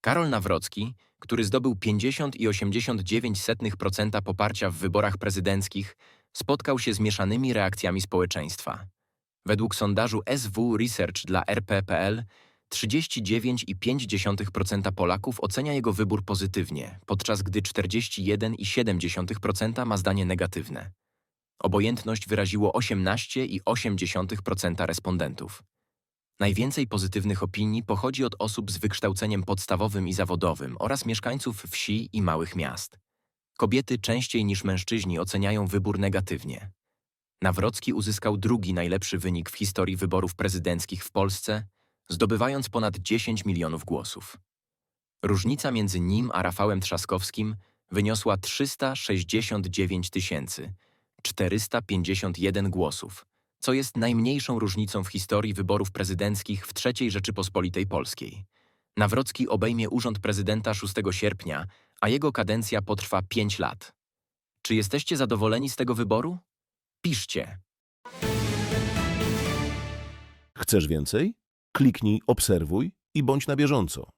Karol Nawrocki, który zdobył 50,89% poparcia w wyborach prezydenckich, spotkał się z mieszanymi reakcjami społeczeństwa. Według sondażu SW Research dla RP.pl 39,5% Polaków ocenia jego wybór pozytywnie, podczas gdy 41,7% ma zdanie negatywne. Obojętność wyraziło 18,8% respondentów. Najwięcej pozytywnych opinii pochodzi od osób z wykształceniem podstawowym i zawodowym oraz mieszkańców wsi i małych miast. Kobiety częściej niż mężczyźni oceniają wybór negatywnie. Nawrocki uzyskał drugi najlepszy wynik w historii wyborów prezydenckich w Polsce, zdobywając ponad 10 milionów głosów. Różnica między nim a Rafałem Trzaskowskim wyniosła 369 451 głosów, co jest najmniejszą różnicą w historii wyborów prezydenckich w III Rzeczypospolitej Polskiej. Nawrocki obejmie urząd prezydenta 6 sierpnia, a jego kadencja potrwa 5 lat. Czy jesteście zadowoleni z tego wyboru? Piszcie. Chcesz więcej? Kliknij obserwuj i bądź na bieżąco.